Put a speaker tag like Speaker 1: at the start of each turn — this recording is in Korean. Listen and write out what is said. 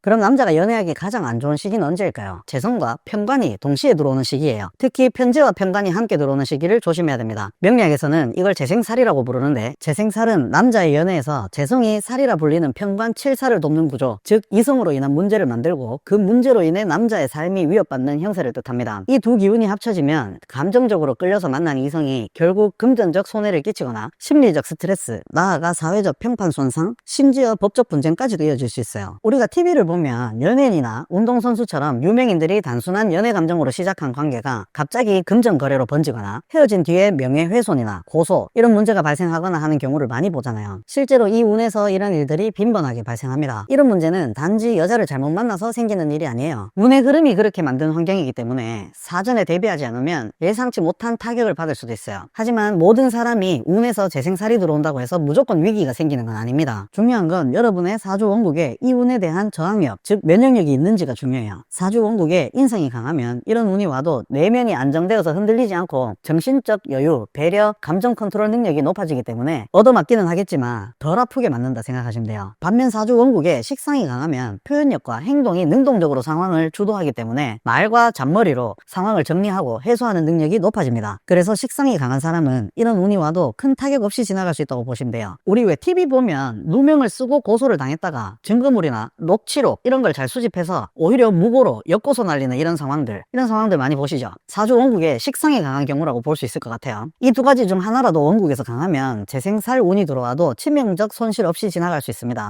Speaker 1: 그럼 남자가 연애하기 가장 안 좋은 시기는 언제일까요? 재성과 편관이 동시에 들어오는 시기예요. 특히 편제와 편관이 함께 들어오는 시기를 조심해야 됩니다. 명리학에서는 이걸 재생살이라고 부르는데 재생살은 남자의 연애에서 재성이 살이라 불리는 편관 7살을 돕는 구조, 즉 이성으로 인한 문제를 만들고 그 문제로 인해 남자의 삶이 위협받는 형세를 뜻합니다. 이 두 기운이 합쳐지면 감정적으로 끌려서 만난 이성이 결국 금전적 손해를 끼치거나 심리적 스트레스, 나아가 사회적 평판 손상, 심지어 법적 분쟁까지도 이어질 수 있어요. 우리가 TV를 보면 연예인이나 운동선수처럼 유명인들이 단순한 연애 감정으로 시작한 관계가 갑자기 금전 거래로 번지거나 헤어진 뒤에 명예훼손이나 고소 이런 문제가 발생하거나 하는 경우를 많이 보잖아요. 실제로 이 운에서 이런 일들이 빈번하게 발생합니다. 이런 문제는 단지 여자를 잘못 만나서 생기는 일이 아니에요. 운의 흐름이 그렇게 만든 환경이기 때문에 사전에 대비하지 않으면 예상치 못한 타격을 받을 수도 있어요. 하지만 모든 사람이 운에서 재생살이 들어온다고 해서 무조건 위기가 생기는 건 아닙니다. 중요한 건 여러분의 사주 원국에 이 운에 대한 저항 력, 즉 면역력이 있는지가 중요해요. 사주 원국에 인성이 강하면 이런 운이 와도 내면이 안정되어서 흔들리지 않고 정신적 여유, 배려, 감정 컨트롤 능력이 높아지기 때문에 얻어맞기는 하겠지만 덜 아프게 맞는다 생각하시면 돼요. 반면 사주 원국에 식상이 강하면 표현력과 행동이 능동적으로 상황을 주도하기 때문에 말과 잔머리로 상황을 정리하고 해소하는 능력이 높아집니다. 그래서 식상이 강한 사람은 이런 운이 와도 큰 타격 없이 지나갈 수 있다고 보시면 돼요. 우리 왜 TV 보면 누명을 쓰고 고소를 당했다가 증거물이나 녹취록 이런 걸 잘 수집해서 오히려 무고로 역고소 날리는 이런 상황들 이런 상황들 많이 보시죠. 사주 원국에 식상이 강한 경우라고 볼 수 있을 것 같아요. 이 두 가지 중 하나라도 원국에서 강하면 재생살 운이 들어와도 치명적 손실 없이 지나갈 수 있습니다.